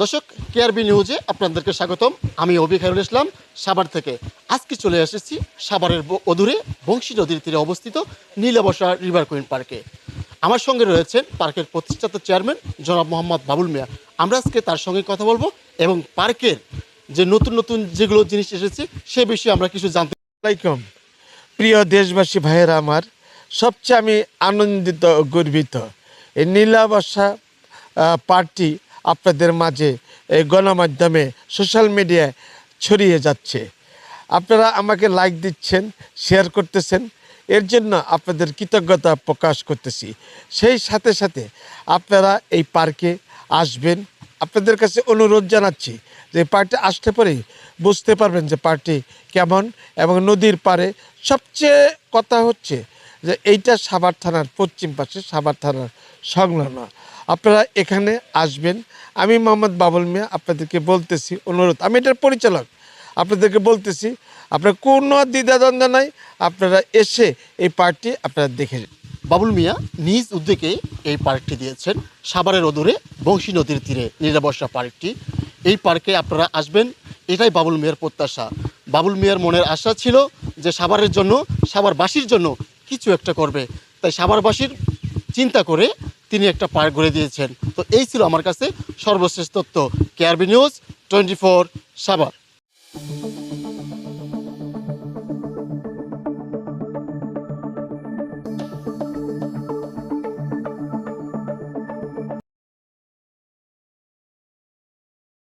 দর্শক কেআরবি নিউজে আপনাদেরকে স্বাগতম। আমি অবি খায়রুল ইসলাম, সাভার থেকে। আজকে চলে এসেছি সাভারের অদূরে বংশী নদীর তীরে অবস্থিত নীলাবসা রিভার কুইন পার্কে আমার সঙ্গে রয়েছেন পার্কের প্রতিষ্ঠাতা চেয়ারম্যান জনাব মোহাম্মদ বাবুল মিয়া। আমরা আজকে তার সঙ্গে কথা বলব এবং পার্কের যে নতুন নতুন যেগুলো জিনিস এসেছে, সে বিষয়ে আমরা কিছু জানতে আলাইকুম। প্রিয় দেশবাসী ভাইয়েরা আমার, সবচেয়ে আমি আনন্দিত, গর্বিত। এই নীলাবসা পার্টি আপনাদের মাঝে এই গণমাধ্যমে সোশ্যাল মিডিয়ায় ছড়িয়ে যাচ্ছে। আপনারা আমাকে লাইক দিচ্ছেন শেয়ার করতেছেন, এর জন্য আপনাদের কৃতজ্ঞতা প্রকাশ করতেছি। সেই সাথে সাথে আপনারা এই পার্কে আসবেন। আপনাদের কাছে অনুরোধ জানাচ্ছি যে পার্টি আসতে পরেই বুঝতে পারবেন যে পার্টি কেমন এবং নদীর পারে সবচেয়ে কথা হচ্ছে যে এইটা সাভার থানার, পশ্চিম পাশে সাভার থানার সংলগ্ন। আপনারা এখানে আসবেন। আমি মোহাম্মদ বাবুল মিয়া আপনাদেরকে বলতেছি, অনুরোধ। আমি এটার পরিচালক। আপনাদেরকে বলতেছি, আপনার কোনো দ্বিধাদ্বন্দ্ব নাই। আপনারা এসে এই পার্কটি আপনারা দেখে। বাবুল মিয়া নিজ উদ্যোগে এই পার্কটি দিয়েছেন। সাভারের অদূরে বংশী নদীর তীরে নীলাবসা পার্কটি। এই পার্কে আপনারা আসবেন, এটাই বাবুল মিয়ার প্রত্যাশা। বাবুল মিয়ার মনের আশা ছিল যে সাভারের জন্য, সাভারবাসীর জন্য কিছু একটা করবে। তাই সাভারবাসীর চিন্তা করে তিনি একটা পার্ক গড়ে দিয়েছেন। তো এই ছিল আমার কাছে সর্বশেষ তথ্য। KRB news twenty four Savar.